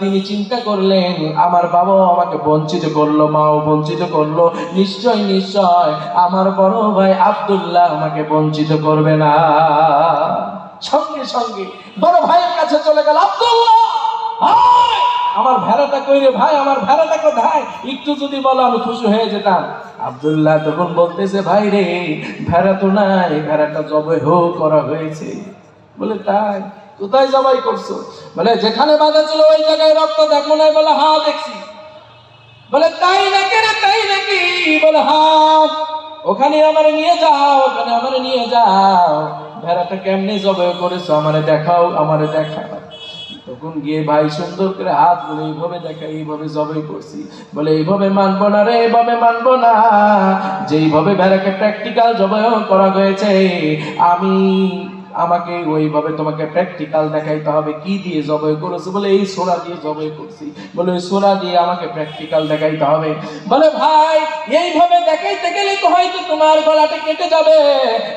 তিনি চিন্তা করলেন, আমার বাবাও আমাকে বঞ্চিত করল, মাও বঞ্চিত করল। নিশ্চয় নিশ্চয়, আমার বড় ভাই আব্দুল্লাহ আমাকে বঞ্চিত করবে না। সঙ্গে সঙ্গে বড় ভাইয়ের কাছে চলে গেল, আব্দুল্লাহ আমার ভেড়াটা কইরে ভাই, আমার ভেড়াটা কোথায়? একটু যদি বলো, আমি খুশি হয়ে যেতাম। আব্দুল্লাহ তখন বলতেছে, ভাই রে, ভেড়া তো নাই, ভেড়াটা জবে হো করা হয়েছে। বলে, তাই? কোথায় জবাই করছ? বলে, যেখানে বাধা ছিল ওই জায়গায় রক্ত দেখো নাই, বলে, হা, দেখছি। বলে, তাই নাকি রে, তাই নাকি? বলে, হা, ওখানে আমার নিয়ে যাও, ওখানে আমার নিয়ে যাও। ভেড়াটা কেমনে জবাই করেছ? আমারে দেখাও আমারে দেখাও। তখন গিয়ে ভাই সুন্দর করে হাত বলে, এইভাবে দেখা, এইভাবে জবাই করছি। বলে, এইভাবে মানবো না রে, এইভাবে মানবো না। যেইভাবে ভেড়াকে প্র্যাকটিক্যাল জবাই করা হয়েছে, আমি আমাকে ওইভাবে তোমাকে প্র্যাকটিক্যাল দেখাইতে হবে। কি দিয়ে জবাই করেছে? বলে, এই সোরা দিয়ে জবাই করছি। বলে, ওই সোরা দিয়ে আমাকে প্র্যাকটিক্যাল দেখাইতে হবে। বলে, ভাই, এইভাবে দেখাইতে গেলে তো হয়তো তোমার গলাটা কেটে যাবে।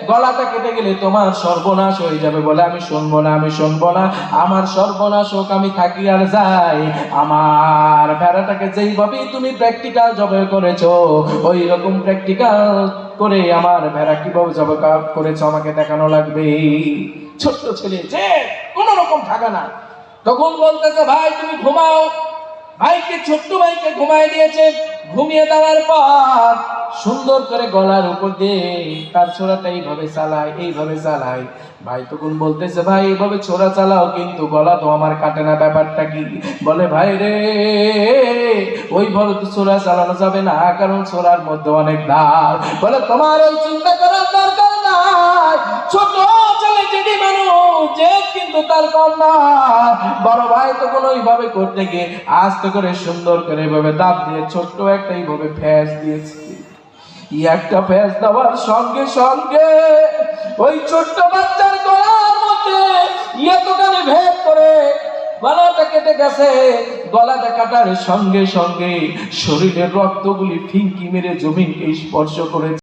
গলাটা কেটে গেলে তোমার সর্বনাশ হয়ে যাবে। বলে, আমি শুনব না, আমি শুনব না। আমার সর্বনাশ হোক, আমি থাকি আর যাই। আমার ভেড়াটাকে যেইভাবে তুমি প্র্যাকটিক্যাল জবাই করেছ ওই রকম প্র্যাকটিক্যাল করে আমার ভেড়া কীভাবে জবাই করেছ? আমাকে দেখানো লাগবে। ছোট্ট ছেলে, যে কোন রকম থাকা না। তখন বলতেছে, ভাই, তুমি ঘুমাও। ভাইকে, ছোট্ট ভাইকে ঘুমাই দিয়েছে। ঘুমিয়ে দেওয়ার পর সুন্দর করে গলার উপর দিয়ে তার ছোড়াটা এইভাবে চালায় এইভাবে চালায়। ভাই তখন বলতেছে, ভাই, এইভাবে ছোড়া চালাও, কিন্তু গলা তো আমার কাটে না, ব্যাপারটা কি? বলে, ভাই রে ওইভাবে ছোড়া চালানো যাবে না, কারণ ছোড়ার মধ্যে অনেক দাগ বলে, তোমার ওই চিন্তা করার দরকার নাই। ছোট করতে গিয়ে আস্তে করে, সুন্দর করে দিয়ে ছোট্ট একটা দিয়েছে। একটা সঙ্গে সঙ্গে ওই ছোট্ট কেটে গেছে। গলাটা কাটার সঙ্গে সঙ্গে শরীরের রক্তগুলি ফিঙ্কি মেরে জমিনকে স্পর্শ করেছে।